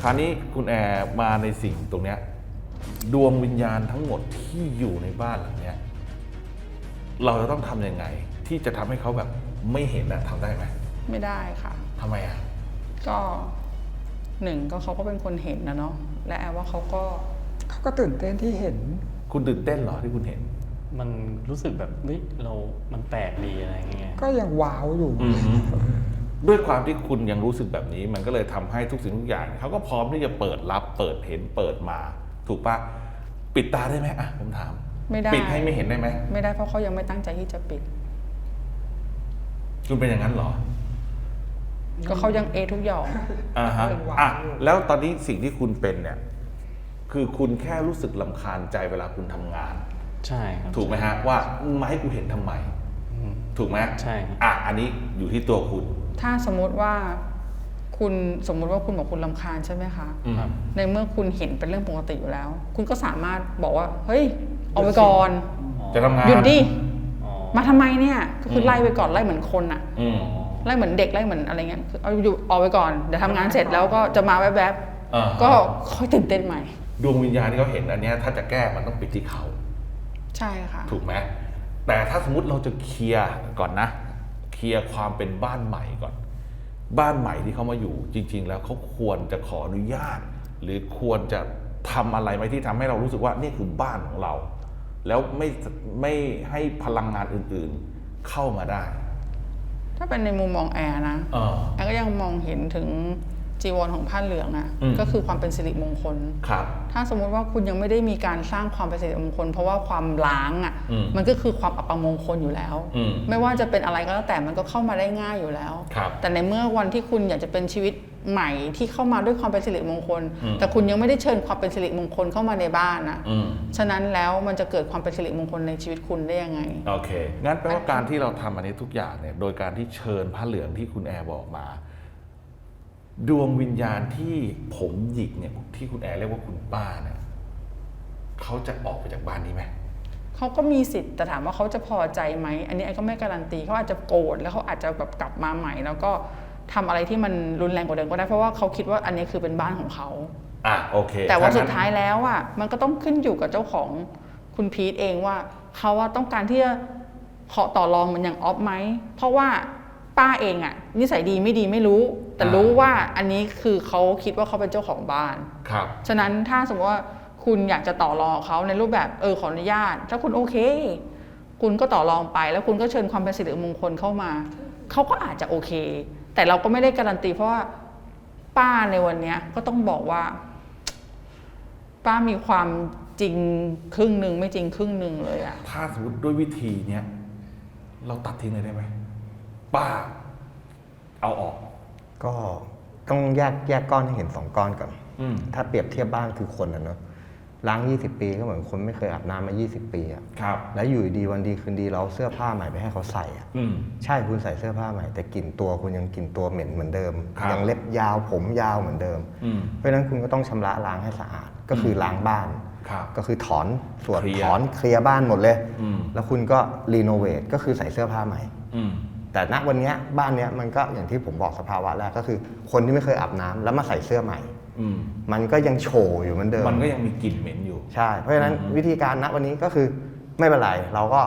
คราวนี้คุณแอร์มาในสิ่งตรงเนี้ยดวงวิญญาณทั้งหมดที่อยู่ในบ้านหลังเนี้ยเราจะต้องทำยังไง ที่จะทำให้เขาแบบไม่เห็นอะทำได้ไหมไม่ได้ค่ะ ทำไมอะก็หนึ่งก็เขาก็เป็นคนเห็นนะเนาะและแอบว่าเขาก็เขาก็ตื่นเต้นที่เห็น คุณตื่นเต้นเหรอที่คุณเห็น มันรู้สึกแบบเฮ้ยเรา มันแปลกดีอะไรอย่างเงี้ย ก็ยังว้าวอยู่ อืม ด้วยความที่คุณยังรู้สึกแบบนี้ มันก็เลยทำให้ทุกสิ่งทุกอย่างเขาก็พร้อมที่จะเปิดรับ เปิดเห็นเปิดมา ถูกปะปิดตาได้ไหมอะผมถามไม่ได้ปิดให้ไม่เห็นได้ไหมไม่ได้เพราะเขายังไม่ตั้งใจที่จะปิด คุณเป็นอย่างนั้นเหรอ ก็เขายังเอทุกอย่างอ่าฮะเป็นหวังอะอยู่แล้วตอนนี้สิ่งที่คุณเป็นเนี่ย คือคุณแค่รู้สึกลำคาญใจเวลาคุณทำงาน ใช่ครับถูกไหมฮะ ว่ามาให้กูเห็นทำไมอืมถูกไหมใช่ครับอะอันนี้อยู่ที่ตัวคุณ ถ้าสมมุติว่าคุณสมมุติว่าคุณบอกคุณลำคาญใช่ไหมคะอืมครับ ในเมื่อคุณเห็นเป็นเรื่องปกติอยู่แล้ว คุณก็สามารถบอกว่า เฮ้ยเอาไปก่อนจะทำงานหยุดดิอ๋อมาทำไมเนี่ยก็คืออมไล่ไปก่อนไล่เหมือนคนอะอืมไล่เหมือนเด็กไล่เหมือนอะไรเงี้ยคือเอาอยู่ออกไปก่อนเดี๋ยวทำงานเสร็จแล้วก็จะมาแวบอ่าๆก็ค่อยตื่นเต้นใหม่ ดวงวิญญาณที่เขาเห็นอันเนี้ยถ้าจะแก้มันต้องปิดที่เขา ใช่ค่ะ ถูกไหมแต่ถ้าสมมติเราจะเคลียร์ก่อนนะ เคลียร์ความเป็นบ้านใหม่ก่อน บ้านใหม่ที่เขามาอยู่ จริง ๆ แล้วเขาควรจะขออนุญาต หรือควรจะทำอะไรไหมที่ทำให้เรารู้สึกว่านี่คือบ้านของเรา แล้วไม่ไม่ให้พลังงานอื่นๆเข้ามาได้ ถ้าเป็นในมุมมองแอร์นะเออแอร์ก็ยังมองเห็นถึง จีวรของผ้าเหลืองอะอืม ก็คือความเป็นสิริมงคล ครับ ถ้าสมมุติว่าคุณยังไม่ได้มีการสร้างความเป็นสิริมงคล เพราะว่าความล้างอะอืม มันก็คือความอัปมงคลอยู่แล้ว อืมไม่ว่าจะเป็นอะไรก็แล้วแต่มันก็เข้ามาได้ง่ายอยู่แล้ว ครับ แต่ในเมื่อวันที่คุณอยากจะเป็นชีวิตใหม่ที่เข้ามาด้วยความเป็นสิริมงคล อืม แต่คุณยังไม่ได้เชิญความเป็นสิริมงคลเข้ามาในบ้านนะอืมฉะนั้นแล้วมันจะเกิดความเป็นสิริมงคลในชีวิตคุณได้ยังไง โอเค งั้นแปลว่าการที่เราทำอันนี้ทุกอย่างเนี่ย โดยการที่เชิญพระเหลืองที่คุณแอร์บอกมา ดวงวิญญาณที่ผมหยิกเนี่ยที่คุณแอร์เรียกว่าคุณป้าเนี่ยเขาจะออกไปจากบ้านนี้ไหมเขาก็มีสิทธิ์แต่ถามว่าเขาจะพอใจไหมอันนี้ไอ้ก็ไม่การันตีเขาอาจจะโกรธแล้วเขาอาจจะแบบกลับมาใหม่ แล้วก็ทำอะไรที่มันรุนแรงกว่าเดิมก็ได้เพราะว่าเขาคิดว่าอันนี้คือเป็นบ้านของเขาอะโอเค แต่ว่าถ้งั้นสุดท้ายแล้วอะมันก็ต้องขึ้นอยู่กับเจ้าของคุณพีทเองว่าเขาว่าต้องการที่จะขอต่อรองเหมันอย่างออฟไหมเพราะว่า ป้าเองอะนิสัยดีไม่ดีไม่รู้ แต่รู้ว่าอันนี้คือเขาคิดว่าเขาเป็นเจ้าของบ้าน ครับ ฉะนั้นถ้าสมมติว่าคุณอยากจะต่อรองกับเขาในรูปแบบเออขออนุญาต ถ้าคุณโอเค คุณก็ต่อรองไป แล้วคุณก็เชิญความเป็นสิริมงคลเข้ามาเขาก็อาจจะโอเค แต่เราก็ไม่ได้การันตี เพราะว่าป้าในวันเนี้ยก็ต้องบอกว่า ป้ามีความจริงครึ่งหนึ่งไม่จริงครึ่งหนึ่งเลยอะถ้าสมมติด้วยวิธีเนี้ยเราตัดทิ้งเลยได้ไหม ป้าเอาออก ก็ต้องแยกแยกก้อนให้เห็นสองก้อนก่อน อืม ถ้าเปรียบเทียบบ้านคือคนนะเนาะล้าง 20 ปีก็เหมือนคนไม่เคยอาบน้ำมา 20 ปีอะครับ แล้วอยู่ดีวันดีคืนดีเราเอาเสื้อผ้าใหม่ไปให้เขาใส่อะอืม ใช่คุณใส่เสื้อผ้าใหม่ แต่กลิ่นตัวคุณยังกลิ่นตัวเหม็นเหมือนเดิม ครับ ยังเล็บยาวผมยาวเหมือนเดิม อืม เพราะฉะนั้นคุณก็ต้องชำระล้างให้สะอาดก็คือล้างบ้าน ครับ ก็คือถอนส่วนเคลียร์ถอนเคลียร์บ้านหมดเลย อืม แล้วคุณก็รีโนเวทก็คือใส่เสื้อผ้าใหม่ อืม แต่ณวันเนี้ยบ้านเนี้ยมันก็อย่างที่ผมบอกสภาวะแรกก็คือ คนที่ไม่เคยอาบน้ำแล้วมาใส่เสื้อใหม่อืมมันก็ยังโชว์อยู่เหมือนเดิม มันก็ยังมีกลิ่นเหม็นอยู่ ใช่ เพราะฉะนั้นอืมวิธีการณวันนี้ก็คือไม่เป็นไรเราก็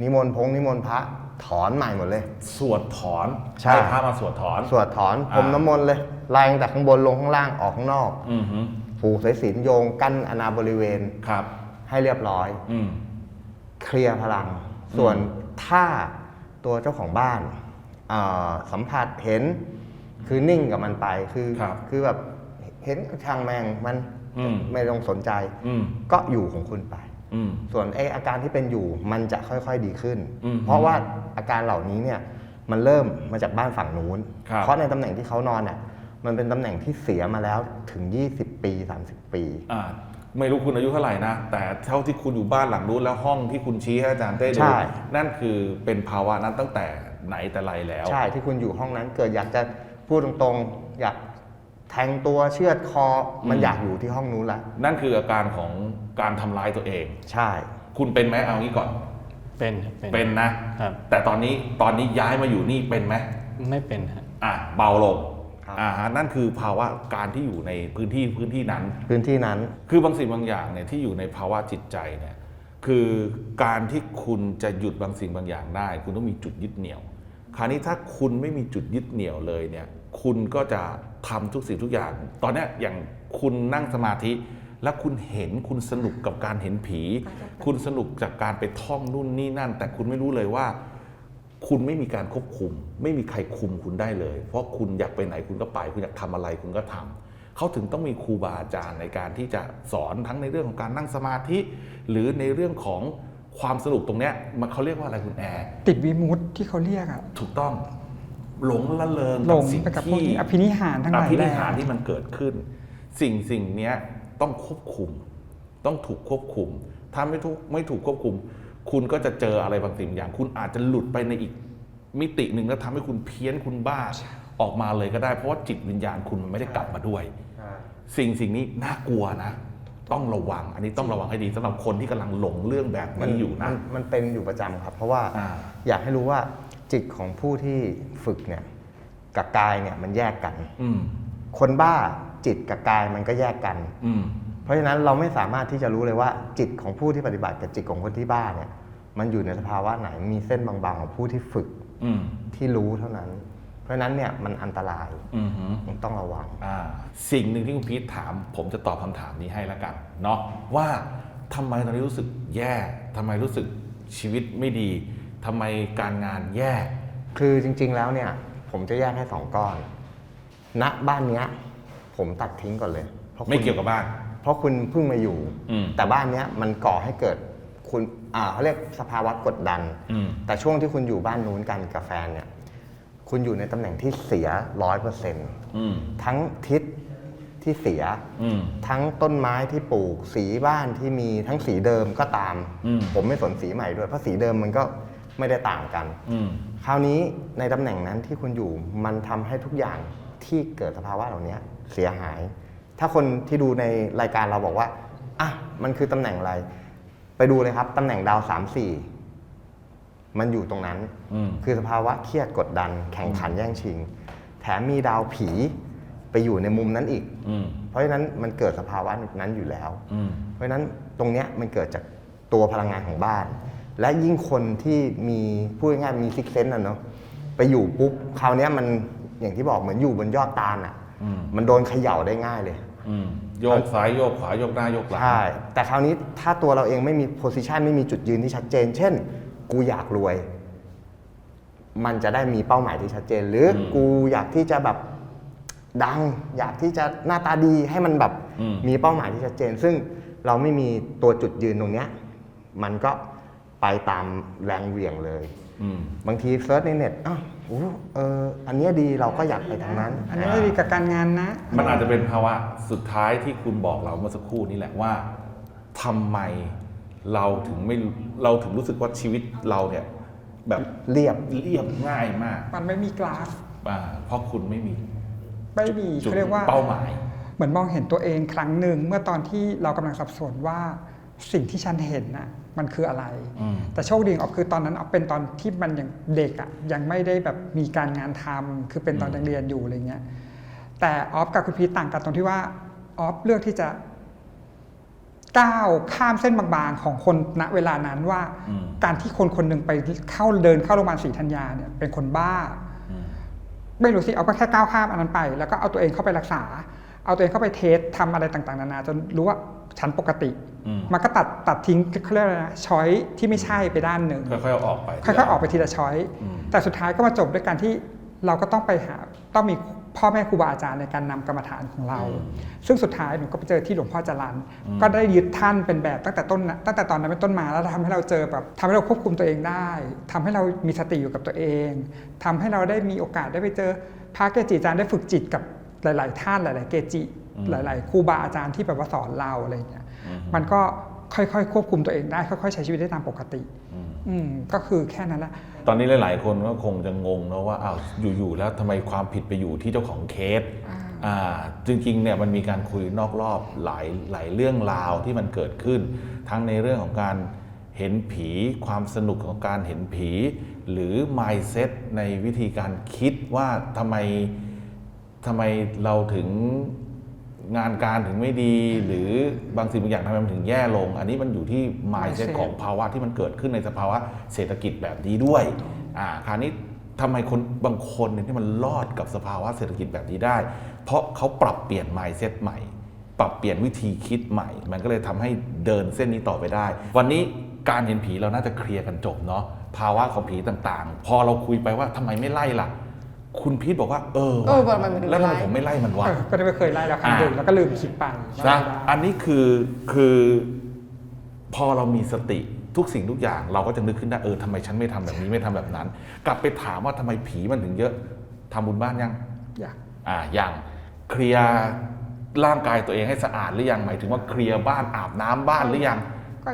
นิมนต์พงนิมนต์พระถอนใหม่หมดเลย สวดถอนใช่ห้พระมาสวดถอน สวดถอนพรมอ่าน้ำมนต์เลยไล่ตั้งแต่ข้างบนลงข้างล่างออกข้างนอกอืมฮึผูกสายสิญจนโยงกั้นอนาบริเวณครับ ให้เรียบร้อยอืมเคลียร์พลัง ส่วนถ้า ตัวเจ้าของบ้านเอ่อสัมผัสเห็นคือนิ่งกับมันไปคือครับคือแบบเห็นช่างแมงมันอืมไม่ต้องสนใจอืมก็อยู่ของคุณไปอืมส่วนไออาการที่เป็นอยู่มันจะค่อยๆดีขึ้นอืมเพราะว่าอาการเหล่านี้เนี่ยมันเริ่มมาจากบ้านฝั่งนู้นครับเพราะในตำแหน่งที่เขานอนเนี่ยมันเป็นตำแหน่งที่เสียมาแล้วถึง 20 ปี 30 ปีอ่า ไม่รู้คุณอายุเท่าไหร่นะ แต่เท่าที่คุณอยู่บ้านหลังนู้นแล้วห้องที่คุณชี้ให้อาจารย์เต้ดูใช่ นั่นคือเป็นภาวะนั้นตั้งแต่ไหนแต่ไรแล้ว ใช่ที่คุณอยู่ห้องนั้นเกิดอยากจะพูดตรงๆ อยากแทงตัวเชือดคอมันอืมอยากอยู่ที่ห้องนู้นละนั่นคืออาการของการทำร้ายตัวเอง ใช่ คุณเป็นไหมเอางี้ก่อน เป็นครับเป็นเป็นนะ ครับ แต่ตอนนี้ตอนนี้ย้ายมาอยู่นี่เป็นไหมไม่เป็นฮะอะเบาลงครับ อ่าฮะนั่นคือภาวะการที่อยู่ในพื้นที่พื้นที่นั้น พื้นที่นั้น คือบางสิ่งบางอย่างเนี่ยที่อยู่ในภาวะจิตใจเนี่ยคือการที่คุณจะหยุดบางสิ่งบางอย่างได้ คุณต้องมีจุดยึดเหนี่ยว คราวนี้ถ้าคุณไม่มีจุดยึดเหนี่ยวเลยเนี่ยคุณก็จะทำทุกสิ่งทุกอย่าง ตอนเนี้ยอย่างคุณนั่งสมาธิ แล้วคุณเห็นคุณสนุกกับการเห็นผี คุณสนุกจากการไปท่องนู่นนี่นั่น แต่คุณไม่รู้เลยว่า คุณไม่มีการควบคุม ไม่มีใครคุมคุณได้เลย เพราะคุณอยากไปไหนคุณก็ไป คุณอยากทำอะไรคุณก็ทำเขาถึงต้องมีครูบาอาจารย์ในการที่จะสอนทั้งในเรื่องของการนั่งสมาธิ หรือในเรื่องของความสนุกตรงเนี้ยมันเขาเรียกว่าอะไรคุณแอร์ติดวิมุตที่เขาเรียกอะถูกต้องหลงละเลงหลกับงสิ่งไปกับพวกที่นี้อภินิหารทั้งหลายอภินิหารแหละที่มันเกิดขึ้น สิ่งสิ่งเนี้ยต้องควบคุม ต้องถูกควบคุม ถ้าไม่ถูกไม่ถูกควบคุม คุณก็จะเจออะไรบางสิ่งอย่าง คุณอาจจะหลุดไปในอีกมิติหนึ่งแล้วทำให้คุณเพี้ยนคุณบ้าออกมาเลยก็ได้ เพราะว่าจิตวิญญาณคุณมันไม่ได้กลับมาด้วย สิ่งสิ่งนี้น่ากลัวนะ ต้องระวัง อันนี้ต้องระวังให้ดีสำหรับคนที่กำลังหลงเรื่องแบบมันนี้อยู่นะ มันมันเป็นอยู่ประจำครับ เพราะว่าอ่า อยากให้รู้ว่าจิตของผู้ที่ฝึกเนี่ยกับกายเนี่ยมันแยกกัน อืม คนบ้าจิตกับกายมันก็แยกกัน อืม เพราะฉะนั้นเราไม่สามารถที่จะรู้เลยว่า จิตของผู้ที่ปฏิบัติกับจิตของคนที่บ้าเนี่ย มันอยู่ในสภาวะไหนมีเส้นบางๆของผู้ที่ฝึกอืมที่รู้เท่านั้น เพราะฉะนั้นเนี่ยมันอันตรายอืมฮึมันต้องระวังอ่าสิ่งหนึ่งที่คุณพีทถาม ผมจะตอบคำถามนี้ให้แล้วกันเนาะว่าทำไมตอนนี้รู้สึกแย่ทำไมรู้สึกชีวิตไม่ดีทำไมการงานแย่ คือจริง ๆ แล้วเนี่ย ผมจะแยกให้สองก้อนณบ้านเนี้ย ผมตัดทิ้งก่อนเลยพราะคุณไม่เกี่ยวกับบ้าน เพราะคุณเพิ่งมาอยู่ อืม แต่บ้านเนี้ยมันก่อให้เกิดคุณอ่าเขาเรียกสภาวะกดดัน อืม แต่ช่วงที่คุณอยู่บ้านนู้นกันกับแฟนเนี่ยคุณอยู่ในตำแหน่งที่เสียร้อยเปอร์เซ็นต์อืม ทั้งทิศที่เสีย อืม ทั้งต้นไม้ที่ปลูกสีบ้านที่มีทั้งสีเดิมก็ตาม อืม ผมไม่สนสีใหม่ด้วย เพราะสีเดิมมันก็ไม่ได้ต่างกัน อืม คราวนี้ในตำแหน่งนั้นที่คุณอยู่มันทำให้ทุกอย่างที่เกิดสภาวะเหล่านี้เสียหาย ถ้าคนที่ดูในรายการเราบอกว่าอะมันคือตำแหน่งอะไร ไปดูเลยครับตำแหน่งดาวสามสี่มันอยู่ตรงนั้น อืม คือสภาวะเครียดกดดัน แข่งขันแย่งชิง แถมมีดาวผีไปอยู่ในมุมนั้นอีก อืม เพราะฉะนั้นมันเกิดสภาวะนั้นอยู่แล้ว อืม เพราะฉะนั้นตรงเนี้ยมันเกิดจากตัวพลังงานของบ้าน และยิ่งคนที่มีพูดง่ายๆมีซิกเซนต์อะเนาะไปอยู่ปุ๊บคราวเนี้ยมันอย่างที่บอกเหมือนอยู่บนยอดตาลอะ อืมมันโดนเขย่าได้ง่ายเลย อืมโยกซ้ายโยกขวาโยกหน้าโยกหลัง ใช่ แต่คราวนี้ถ้าตัวเราเองไม่มีโพสิชันไม่มีจุดยืนที่ชัดเจน เช่น กูอยากรวย มันจะได้มีเป้าหมายที่ชัดเจน หรืออมกูอยากที่จะแบบดัง อยากที่จะหน้าตาดีให้มันแบบอืม มีเป้าหมายที่ชัดเจน ซึ่งเราไม่มีตัวจุดยืนตรงเนี้ย มันก็ไปตามแรงเหวี่ยงเลยอืม บางทีเซิร์ชในเน็ตอ้าวโอ้เอออันเนี้ยดีเราก็อยากไปทางนั้น อันนี้ไม่ดีกับการงานนะ มันอาจจะเป็นภาวะสุดท้ายที่คุณบอกเราเมื่อสักครู่นี้แหละว่าทำไมเราถึงไม่เราถึงรู้สึกว่าชีวิตเราเนี่ยแบบเรียบเรียบง่ายมาก มันไม่มีกราฟอ่าเพราะคุณไม่มีไม่มีจุดเขาเรียกว่าเป้าหมาย เหมือนมองเห็นตัวเองครั้งหนึ่งเมื่อตอนที่เรากำลังสับสนว่า สิ่งที่ฉันเห็นน่ะมันคืออะไรอืมแต่โชคดีของออฟคือตอนนั้นออฟเป็นตอนที่มันยังเด็กอะยังไม่ได้แบบมีการงานทำคือเป็นตอนยังเรียนอยู่อะไรเงี้ยแต่ออฟกับคุณพีทต่างกันตรงที่ว่าออฟเลือกที่จะก้าวข้ามเส้นบางๆของคนณเวลานั้นว่าอืมการที่คนคนหนึ่งไปเข้าเดินเข้าโรงพยาบาลศรีธัญญาเนี่ยเป็นคนบ้าอืมไม่รู้สิเอาก็แค่ก้าวข้ามอันนั้นไป แล้วก็เอาตัวเองเข้าไปรักษา เอาตัวเองเข้าไปเทสทำอะไรต่างๆ นานาจนรู้ว่าฉันปกติอืมมันก็ตัดตัดทิ้งเขาเรียกอะไรนะช้อยที่ไม่ใช่ไปด้านหนึ่งค่อยๆเอาออกไปค่อยๆออกไปทีละช้อยอืมแต่สุดท้ายก็มาจบด้วยการที่เราก็ต้องไปหาต้องมีพ่อแม่ครูบาอาจารย์ในการนำกรรมฐานของเรา ซึ่งสุดท้ายหนูก็ไปเจอที่หลวงพ่อจรันก็ได้ยึดท่านเป็นแบบตั้งแต่ต้นนะตั้งแต่ตอนนั้นเป็นต้นมาแล้วทำให้เราเจอแบบทำให้เราควบคุมตัวเองได้ทำให้เรามีสติอยู่กับตัวเองทำให้เราได้มีโอกาสได้ไปเจอพระเกจิอาจารย์ได้ฝึกจิตกับ หลาย ๆ ท่านหลาย ๆ เกจิ หลาย ๆ ครูบาอาจารย์ที่แบบว่าสอนเราอะไรอย่างเงี้ยมันก็ค่อยๆ ควบคุมตัวเองได้ ค่อย ๆ ใช้ชีวิตได้ตามปกติ อืมก็คือแค่นั้นแหละ ตอนนี้หลายๆ คนก็คงจะงงนะว่าอ้าวอยู่ ๆ แล้วทำไมความผิดไปอยู่ที่เจ้าของเคสอ่าจริง ๆ เนี่ยมันมีการคุยนอกรอบหลายหลายเรื่องราวที่มันเกิดขึ้น ทั้งในเรื่องของการเห็นผีความสนุกของการเห็นผี หรือ mindset ในวิธีการคิดว่าทำไม ทำไมเราถึงงานการถึงไม่ดี หรือบางสิ่งบางอย่างทำไมมันถึงแย่ลง อันนี้มันอยู่ที่ mindset mindset ของภาวะที่มันเกิดขึ้นในสภาวะเศรษฐกิจแบบนี้ด้วยอ่าคราวนี้ทำไมคนบางคนเนี่ยที่มันรอดกับสภาวะเศรษฐกิจแบบนี้ได้ เพราะเขาปรับเปลี่ยน mindset ใหม่ ปรับเปลี่ยนวิธีคิดใหม่ มันก็เลยทำให้เดินเส้นนี้ต่อไปได้ วันนี้การเห็นผีเราน่าจะเคลียร์กันจบเนาะภาวะของผีต่างๆ พอเราคุยไปว่าทำไมไม่ไล่ล่ะ คุณพีทบอกว่า เออเออว่ะมันถึงแล้วทำไมไล่ผมไม่ไล่มันวะเออก็ได้ไม่เคยไล่แล้วครั้งหนึ่งอ่า แล้วก็ลืมคิดไปนะอันนี้คือคือพอเรามีสติทุกสิ่งทุกอย่าง เราก็จะนึกขึ้นได้เออทำไมฉันไม่ทำแบบนี้ไม่ทำแบบนั้น กลับไปถามว่าทำไมผีมันถึงเยอะทำบุญบ้านยัง อยากอ่ายังเคลียร์ร่างกายตัวเองให้สะอาดหรือยังหมายถึงว่าเคลียร์บ้านอาบน้ำบ้านหรือยัง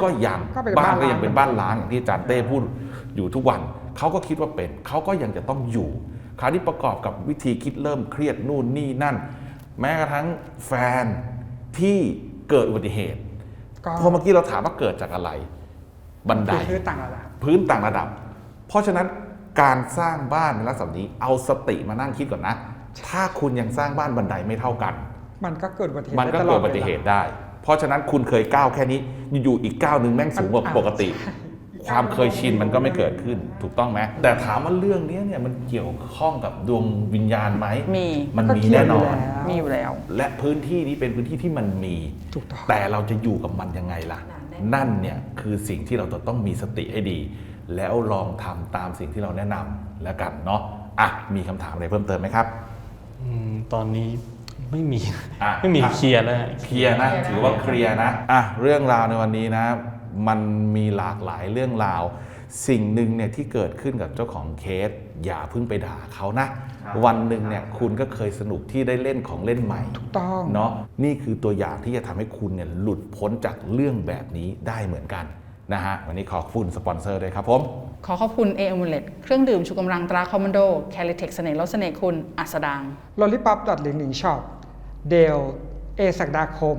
ก็ยังก็เป็นบ้านก็ล้ยังเป็นบ้านล้างอย่างที่อาจารย์เต้พูดอยู่ทุกวันเขาก็คิดว่าเป็นเขาก็ยังจะต้องอยู่ คราวนี้ประกอบกับวิธีคิดเริ่มเครียดนู่นนี่นั่น แม้กระทั่งแฟนที่เกิดอุบัติเหตุก็พอเมื่อกี้เราถามว่าเกิดจากอะไร บันไดคือต่างระดับพื้นต่างระดับ เพราะฉะนั้นการสร้างบ้านในลักษณะนี้ เอาสติมานั่งคิดก่อนนะ ถ้าคุณยังสร้างบ้านบันไดไม่เท่ากัน มันก็เกิดอุบัติเหตุมันก็ได้ตลเกิอดอุบัติเหตุวลาได้ เพราะฉะนั้นคุณเคยก้าวแค่นี้อยู่ๆอีกก้าวหนึ่งแม่งสูงกว่าอ่าปกติ ความเคยชินมันก็ไม่เกิดขึ้นถูกต้องไหมแต่ถามว่าเรื่องนี้เนี่ยมันเกี่ยวข้องกับดวงวิญญาณไหมมีมันก็มีเกี่ยวแน่นยู่อนแล้วมีอยู่แล้ว และพื้นที่นี้เป็นพื้นที่ที่มันมีถูกต้องแต่เราจะอยู่กับมันยังไงล่ะ นั่นเนี่ยคือสิ่งที่เราจะต้องมีสติให้ดี แล้วลองทำตามสิ่งที่เราแนะนำแล้วกันเนาะอะมีคำถามอะไรเพิ่มเติมไหมครับอืมตอนนี้ไม่มีอะไม่มีอะเคลียร์แล้วเคลียร์นะถือว่าเคลียร์นะอะเรื่องราวในวันนี้นะ มันมีหลากหลายเรื่องราว สิ่งหนึ่งเนี่ยที่เกิดขึ้นกับเจ้าของเคส อย่าเพิ่งไปด่าเขานะ วันหนึ่งเนี่ยคุณก็เคยสนุกที่ได้เล่นของเล่นใหม่ถูกต้องเนาะนี่คือตัวอย่างที่จะทำให้คุณเนี่ยหลุดพ้นจากเรื่องแบบนี้ได้เหมือนกันนะฮะวันนี้ขอบคุณสปอนเซอร์ด้วยครับผม ขอขอบคุณเออมูเลตเครื่องดื่มชูกำลังตราคอมมานโดแคลิเทคเสน่ห์ลดเสน่ห์คุณ อัสดาง ลอลิป๊อปดอทหลิงหลิงช็อป เดล เอศักดาคม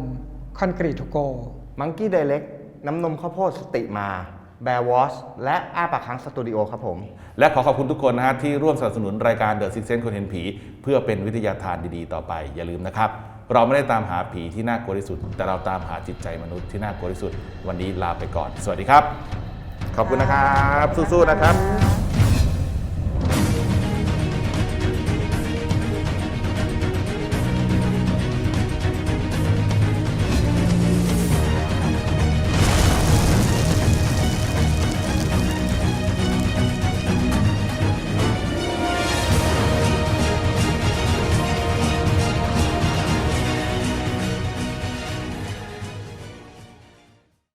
คอนกรีตทูโก มังกี้ไดเล็ก น้ำนมข้าวโพดสติมาแบร์วอชและอ้าปากค้างสตูดิโอครับผม และขอขอบคุณทุกคนนะฮะที่ร่วมสนับสนุนรายการ The Six Sense คนเห็นผี เพื่อเป็นวิทยาทานดีๆ ต่อไป อย่าลืมนะครับ เราไม่ได้ตามหาผีที่น่ากลัวที่สุด แต่เราตามหาจิตใจมนุษย์ที่น่ากลัวที่สุด วันนี้ลาไปก่อน สวัสดีครับ ขอบคุณนะครับ สู้ๆนะครับ